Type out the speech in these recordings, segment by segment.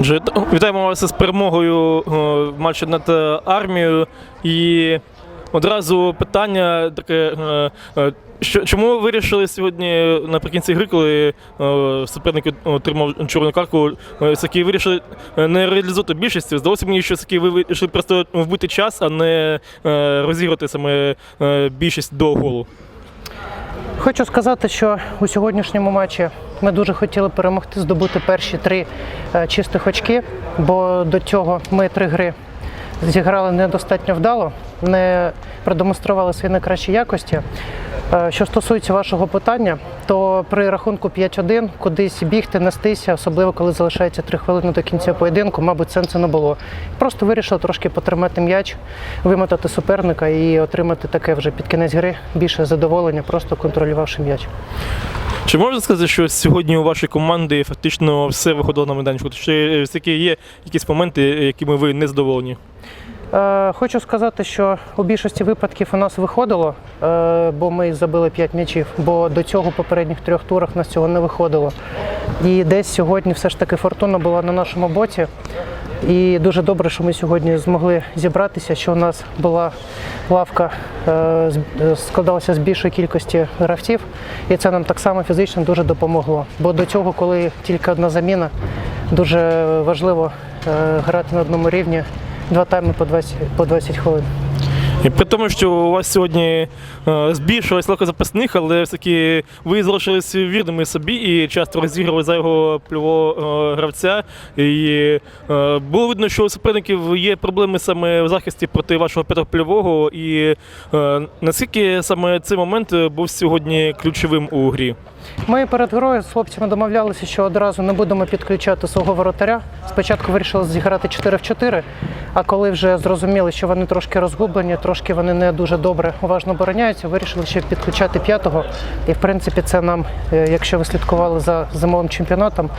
Отже, вітаємо вас з перемогою в матчі над е, армією. І одразу питання таке. е, е, Що, чому ви вирішили сьогодні наприкінці гри, коли суперник отримав чорну картку, е, вирішили не реалізувати більшість? Здалося мені, що таки ви вирішили просто вбити час, а не розіграти саме більшість до голу. Хочу сказати, що у сьогоднішньому матчі ми дуже хотіли перемогти, здобути перші три е, чистих очки, бо до цього ми три гри зіграли недостатньо вдало, не продемонстрували свої найкращі якості. Е, Що стосується вашого питання, то при рахунку 5-1 кудись бігти, нестися, особливо коли залишається 3 хвилини до кінця поєдинку, мабуть, сенсу не було. Просто вирішив трошки потримати м'яч, вимотати суперника і отримати таке вже під кінець гри більше задоволення, просто контролювавши м'яч. Чи можна сказати, що сьогодні у вашій команди фактично все виходило на майданчику? Чи все-таки є якісь моменти, якими ви не задоволені? Е, Хочу сказати, що у більшості випадків у нас виходило, е, бо ми забили 5 м'ячів, бо до цього попередніх трьох турах нас цього не виходило. І десь сьогодні все ж таки фортуна була на нашому боці. І дуже добре, що ми сьогодні змогли зібратися, що у нас була лавка, е, складалася з більшої кількості гравців, і це нам так само фізично дуже допомогло. Бо до цього, коли тільки одна заміна, дуже важливо грати на одному рівні два тайми по 20, по 20 хвилин. І при тому, що у вас сьогодні е, збільшилась лавка запасних, але все-таки ви залишились вірними собі і часто розігрували за його плювого е, гравця. І е, було видно, що у суперників є проблеми саме в захисті проти вашого п'ятого плювого. І е, наскільки саме цей момент був сьогодні ключовим у грі? Ми перед грою з хлопцями домовлялися, що одразу не будемо підключати свого воротаря. Спочатку вирішили зіграти 4 в 4, а коли вже зрозуміли, що вони трошки розгублені, трошки вони не дуже добре уважно обороняються, вирішили ще підключати п'ятого. І в принципі, це нам, е, якщо ви слідкували за зимовим чемпіонатом,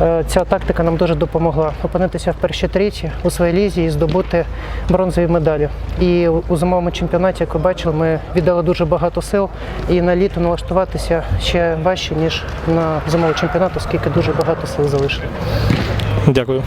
е, ця тактика нам дуже допомогла опинитися в першій трійці у своїй лізі і здобути бронзові медалі. І у зимовому чемпіонаті, як ви бачили, ми віддали дуже багато сил і на літо налаштуватися ще важче, ніж на зимовий чемпіонат, оскільки дуже багато сил залишили. Дякую.